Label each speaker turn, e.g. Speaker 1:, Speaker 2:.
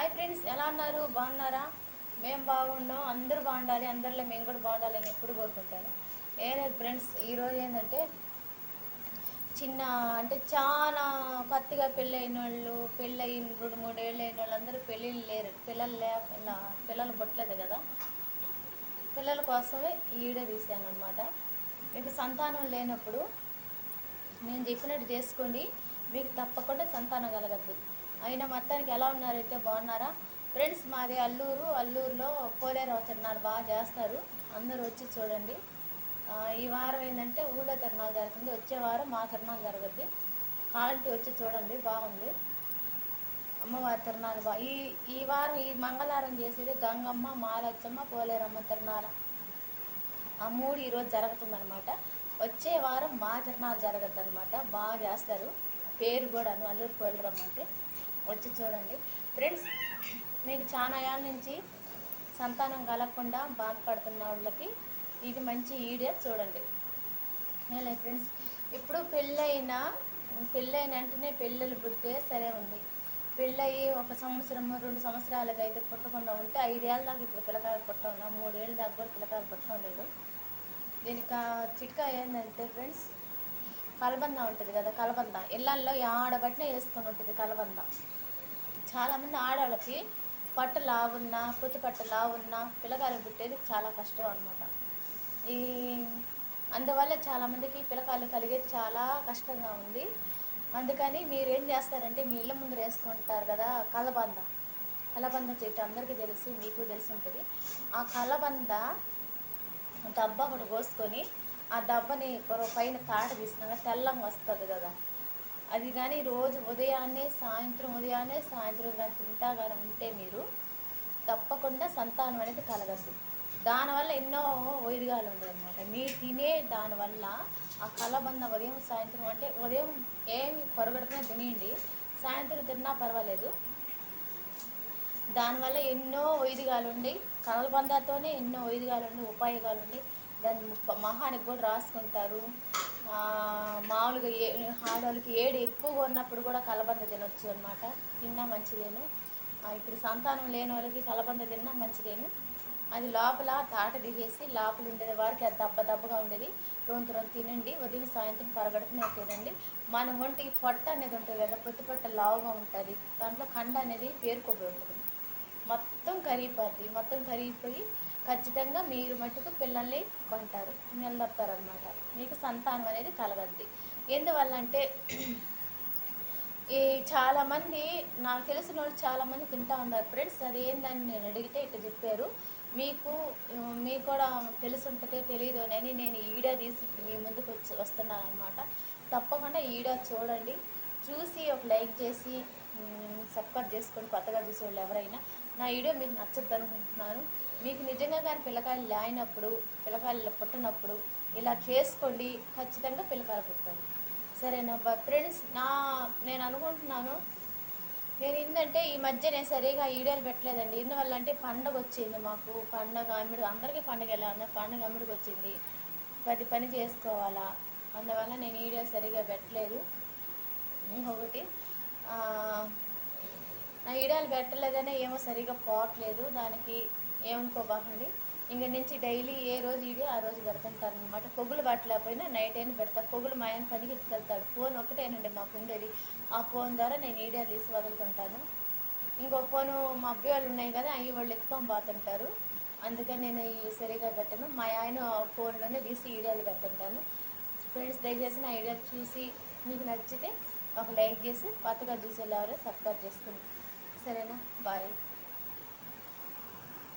Speaker 1: Hi friends ఎలా ఉన్నారు? బాగున్నారా? మేము బాగుండాం అందరూ బాగుండాలి అందరిలో మేము కూడా బాగుండాలి అని ఎప్పుడు కోరుకుంటాను. ఏం లేదు ఫ్రెండ్స్ ఈరోజు ఏంటంటే చిన్న అంటే చాలా కొత్తగా పెళ్ళైన వాళ్ళు పెళ్ళయిన రెండు మూడేళ్ళు అయిన వాళ్ళు అందరూ పెళ్ళిళ్ళు లేరు. పిల్లలు లే పిల్లలు పుట్టలేదు కదా. పిల్లల కోసమే ఈ వీడియో తీశాను అనమాట మీకు సంతానం లేనప్పుడు నేను చెప్పినట్టు చేసుకోండి మీకు తప్పకుండా సంతానం కలగద్దు. అయినా మొత్తానికి ఎలా ఉన్నారైతే బాగున్నారా? ఫ్రెండ్స్ మాది అల్లూరు అల్లూరులో పోలేరు తిరణాలు బాగా చేస్తారు. అందరూ వచ్చి చూడండి. ఈ వారం ఏంటంటే ఊళ్ళో తిరణాలు జరుగుతుంది. వచ్చే వారం మా తిరణాలు జరగద్ది. క్వాలిటీ వచ్చి చూడండి బాగుంది. అమ్మవారి తిరణాలు బా ఈ ఈ వారం ఈ మంగళవారం చేసేది గంగమ్మ మాలచ్చమ్మ పోలేరమ్మ తిరణాల. ఆ మూడు ఈరోజు జరుగుతుందనమాట వచ్చే వారం మా తిరణాలు జరగద్దు అనమాట బాగా చేస్తారు. పేరు కూడా అల్లూరు పోలేరమ్మ అంటే. వచ్చి చూడండి. ఫ్రెండ్స్ మీకు చాలా ఏళ్ళ నుంచి సంతానం కలగకుండా బాధపడుతున్న వాళ్ళకి ఇది మంచి ఈడియా చూడండి. లేదు ఫ్రెండ్స్ ఇప్పుడు పెళ్ళైన పెళ్ళైన వెంటనే పిల్లలు పుడితే సరే ఉంది. పెళ్ళయి ఒక సంవత్సరం రెండు సంవత్సరాలకి అయితే పుట్టకుండా ఉంటే ఐదేళ్ళ దాకా ఇప్పుడు పిల్లకాయలు పుట్టకుండా మూడేళ్ళ దాకా కూడా పిల్లకాయలు పుట్టడం లేదు. దీనికి చిట్కా ఏంటంటే ఫ్రెండ్స్ కలబంద ఉంటుంది కదా కలబంద. ఇళ్ళల్లో ఆడబట్టిన వేసుకొని ఉంటుంది కలబంద. చాలామంది ఆడవాళ్ళకి పట్టు లావున్నా పొత్తు పట్టు లావున్నా పిల్లకాయలు పుట్టేది చాలా కష్టం అనమాట ఈ అందువల్ల చాలామందికి పిల్లకాయలు కలిగేది చాలా కష్టంగా ఉంది. అందుకని మీరు ఏం చేస్తారంటే మీ ఇళ్ళ ముందు వేసుకుంటారు కదా కలబంద. కలబంద చెట్టు అందరికీ తెలుసు మీకు తెలిసి ఉంటుంది ఆ కలబంద డబ్బా ఒకటి కోసుకొని ఆ దెబ్బని పైన తాట తీసినాక తెల్లంగా వస్తుంది కదా. అది కానీ రోజు ఉదయాన్నే సాయంత్రం ఉదయాన్నే సాయంత్రం కానీ తింటా కానీ ఉంటే మీరు తప్పకుండా సంతానం అనేది కలగద్దు. దానివల్ల ఎన్నో వైదిగాలు ఉండదు అనమాట మీరు తినే దానివల్ల ఆ కలబంద ఉదయం సాయంత్రం అంటే ఉదయం ఏమి పొరగడుపునే తినేయండి. సాయంత్రం తిన్నా పర్వాలేదు. దానివల్ల ఎన్నో వైదిగాలు ఉండి కలబందతోనే ఎన్నో వైదిగాలు ఉండి ఉపాయగాలు ఉండి దాన్ని ముప్ప- మహానికి కూడా రాసుకుంటారు. మామూలుగా ఏ ఆడవాళ్ళకి ఏడు ఎక్కువగా ఉన్నప్పుడు కూడా కలబంద తినొచ్చు అనమాట తిన్నా మంచిదేను. ఇప్పుడు సంతానం లేని వాళ్ళకి కలబంద తిన్నా మంచిదేను. అది లోపల తాట దిగేసి లోపల ఉండేది వారికి అది దెబ్బ దెబ్బగా ఉండేది. రోజు రోజు తినండి. ఉదయం సాయంత్రం పరగడుపునే తినండి. మన ఒంటికి పొట్ట అనేది ఉంటుంది కదా పొత్తి పొట్ట లావుగా ఉంటుంది. దాంట్లో కండ అనేది పేరుకోబడి ఉంటుంది. మొత్తం కరిగిపోద్ది. మొత్తం కరిగిపోయి ఖచ్చితంగా మీరు మట్టుకు పిల్లల్ని కొంటారు నిలదప్పారనమాట మీకు సంతానం అనేది కలగద్ది. ఎందువల్ల అంటే ఈ చాలామంది నాకు తెలిసిన వాళ్ళు చాలామంది తింటా ఉన్నారు. ఫ్రెండ్స్ అది ఏందని నేను అడిగితే ఇట్లా చెప్పారు. మీకు మీకు కూడా తెలిసి ఉంటుందో తెలియదు అని నేను ఈ వీడియో తీసి ఇప్పుడు మీ ముందుకు వచ్చి వస్తున్నాను అనమాట తప్పకుండా ఈ వీడియో చూడండి. చూసి ఒక లైక్ చేసి సబ్స్క్రైబ్ చేసుకొని కొత్తగా చూసే వాళ్ళు ఎవరైనా. నా వీడియో మీకు నచ్చద్దు అనుకుంటున్నాను. మీకు నిజంగా కానీ పిల్లకాయలు లేనప్పుడు పిల్లకాయలు పుట్టినప్పుడు ఇలా చేసుకోండి. ఖచ్చితంగా పిల్లకాయలు పుట్టారు సరేనా బ- ఫ్రెండ్స్ నా నేను అనుకుంటున్నాను. నేను ఏంటంటే ఈ మధ్య నేను సరిగా ఈడేలు పెట్టలేదండి. ఎందువల్ల అంటే పండగ వచ్చింది మాకు. పండగ అమ్మిడి అందరికీ పండగ ఎలా ఉంది పండగ అమ్మిడికి వచ్చింది. ప్రతి పని చేసుకోవాలా. అందువల్ల నేను ఈడియో సరిగా పెట్టలేదు. ఇంకొకటి నా ఈడియాలు పెట్టలేదనే ఏమో సరిగా పోవట్లేదు. దానికి ఏమనుకోబాకండి. ఇంక నుంచి డైలీ ఏ రోజు ఈడియో ఆ రోజు పెడుతుంటాను అనమాట పొగులు పట్టలేకపోయినా నైట్ అయినా పెడతాను పొగులు మా ఆయన పనికి ఎత్తుకెళ్తాడు. ఫోన్ ఒకటేనండి మాకు ఉండేది. ఆ ఫోన్ ద్వారా నేను ఈడియా తీసి వదులుతుంటాను. ఇంకో ఫోను మా అబ్బాయి వాళ్ళు ఉన్నాయి కదా అవి వాళ్ళు ఎత్తుకొని పోతుంటారు. అందుకని నేను ఈ సరిగా పెట్టను. మా ఆయన ఫోన్లోనే తీసి ఈడియాలు పెట్టుంటాను ఫ్రెండ్స్ దయచేసి నా ఐడియాలు చూసి మీకు నచ్చితే ఒక లైక్ చేసి కొత్తగా చూసేలాగా సబ్స్క్రైబ్ చేసుకుని సరేనా? బాయ్.